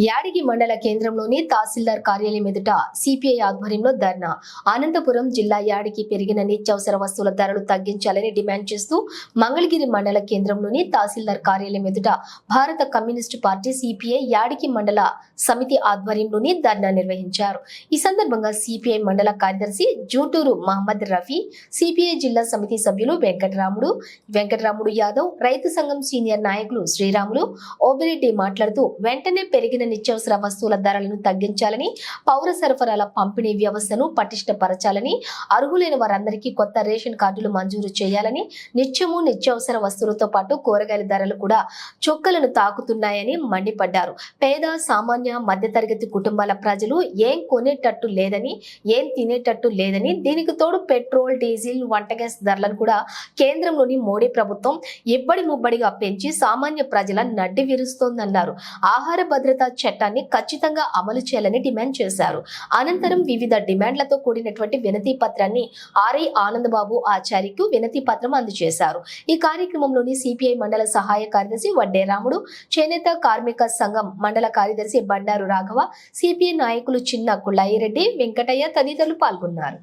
యాడిగి మండల కేంద్రంలోని తహసీల్దార్ కార్యాలయం ఎదుట సిపిఐ ఆధ్వర్యంలో ధర్నా. అనంతపురం జిల్లా యాడికి పెరిగిన నిత్యావసర వస్తువుల ధరలు తగ్గించాలని డిమాండ్ చేస్తూ మంగళగిరి మండల కేంద్రంలోని తహసీల్దార్ కార్యాలయం ఎదుట భారత కమ్యూనిస్టు పార్టీ సిపిఐ యాడికి మండల సమితి ఆధ్వర్యంలోని ధర్నా నిర్వహించారు. ఈ సందర్భంగా సిపిఐ మండల కార్యదర్శి జూటూరు మహమ్మద్ రఫీ సిపిఐ జిల్లా సమితి సభ్యులు వెంకటరాముడు వెంకటరాముడు యాదవ్ రైతు సంఘం సీనియర్ నాయకులు శ్రీరాములు ఓబిరెడ్డి మాట్లాడుతూ వెంటనే పెరిగిన నిత్యావసర వస్తువుల ధరలను తగ్గించాలని పౌర సరఫరాల పంపిణీ వ్యవస్థను పటిష్టపరచాలని అర్హులైన వారందరికీ కొత్త రేషన్ కార్డులు మంజూరు చేయాలని నిత్యము నిత్యావసర వస్తువులతో పాటు కూరగాయల ధరలు కూడా చొక్కలను తాకుతున్నాయని మండిపడ్డారు. పేద సామాన్య మధ్యతరగతి కుటుంబాల ప్రజలు ఏం కొనేటట్టు లేదని ఏం తినేటట్టు లేదని దీనికి తోడు పెట్రోల్ డీజిల్ వంట గ్యాస్ ధరలను కూడా కేంద్రంలోని మోడీ ప్రభుత్వం ఇబ్బడి ముబ్బడిగా పెంచి సామాన్య ప్రజల నడ్డి విరుస్తోందన్నారు. ఆహార భద్రతా చట్టాన్ని ఖచ్చితంగా అమలు చేయాలని డిమాండ్ చేశారు. అనంతరం వివిధ డిమాండ్లతో కూడినటువంటి వినతి పత్రాన్ని ఆర్ఐ ఆనందబాబు ఆచార్యకు వినతి పత్రం అందజేశారు. ఈ కార్యక్రమంలోని సిపిఐ మండల సహాయ కార్యదర్శి వడ్డే రాముడు చేనేత కార్మిక సంఘం మండల కార్యదర్శి బండారు రాఘవ సిపిఐ నాయకులు చిన్న కుళ్ళాయిరెడ్డి వెంకటయ్య తదితరులు పాల్గొన్నారు.